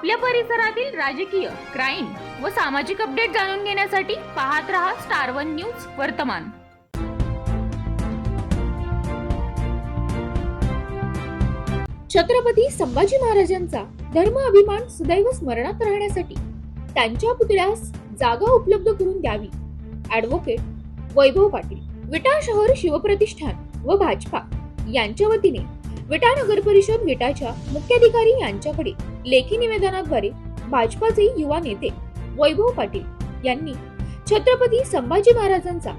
आपल्या परिसरातील राजकीय क्राईम व सामाजिक अपडेट जाणून घेण्यासाठी पाहत रहा स्टार वन न्यूज वर्तमान. छत्रपती संभाजी महाराजांचा धर्म अभिमान सदैव स्मरणात राहण्यासाठी त्यांच्या पुतळ्यास जागा उपलब्ध करून द्यावी. ऍडव्होकेट वैभव पाटील विटा शहर शिवप्रतिष्ठान व भाजपा यांच्या वतीने विटा नगर परिषद विटाच्या मुख्याधिकारी यांच्याकडे लेखी निवेदनाद्वारे भाजपाचे युवा नेते वैभव पाटील यांनी छत्रपती संभाजी महाराजांचा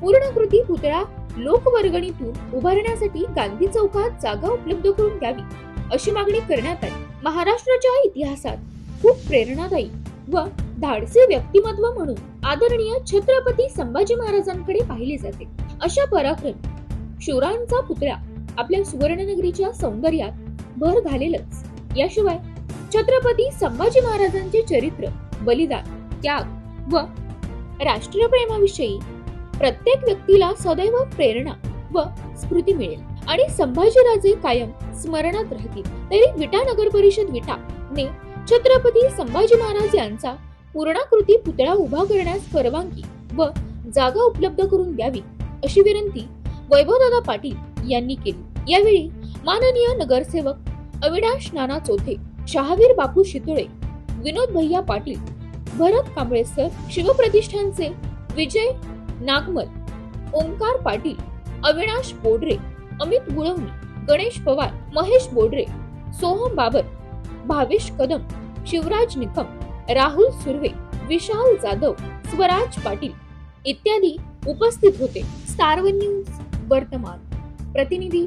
पूर्णकृती पुतळा लोकवर्गणीतून उभारण्यासाठी गांधी चौकात जागा उपलब्ध करून द्यावी अशी मागणी करण्यात आली. महाराष्ट्राच्या इतिहासात खूप प्रेरणादायी व धाडसी व्यक्तिमत्व म्हणून आदरणीय छत्रपती संभाजी महाराजांकडे पाहिले जाते. अशा पराक्रम शूरांचा पुतळा आपल्या सुवर्णनगरीच्या सौंदर्यात भर घालेलच. याशिवाय छत्रपती संभाजी महाराजांचे चरित्र बलिदान त्याग व राष्ट्रप्रेमाविषयी प्रत्येक व्यक्तीला सदैव प्रेरणा व स्मृती मिळेल. आणि संभाजीराजे कायम स्मरणात राहतील. तरी विटा नगर परिषद विटा ने छत्रपती संभाजी महाराज यांचा पूर्णाकृती पुतळा उभा करण्यास परवानगी व जागा उपलब्ध करून द्यावी अशी विनंती वैभवदादा पाटील यांनी केली. यावेळी माननीय नगरसेवक अविनाश नाना चोथे शहावीर बापू शितोळे विनोद भैया पाटील भरत कांबळे सर शिवप्रतिष्ठानचे विजय नागमल ओंकार पाटील अविनाश बोडरे अमित गुळवणी गणेश पवार महेश बोडरे सोहम बाबर भावेश कदम शिवराज निकम राहुल सुर्वे विशाल जाधव स्वराज पाटील इत्यादी उपस्थित होते. स्टार न्यूज वर्तमान. प्रतिनिधी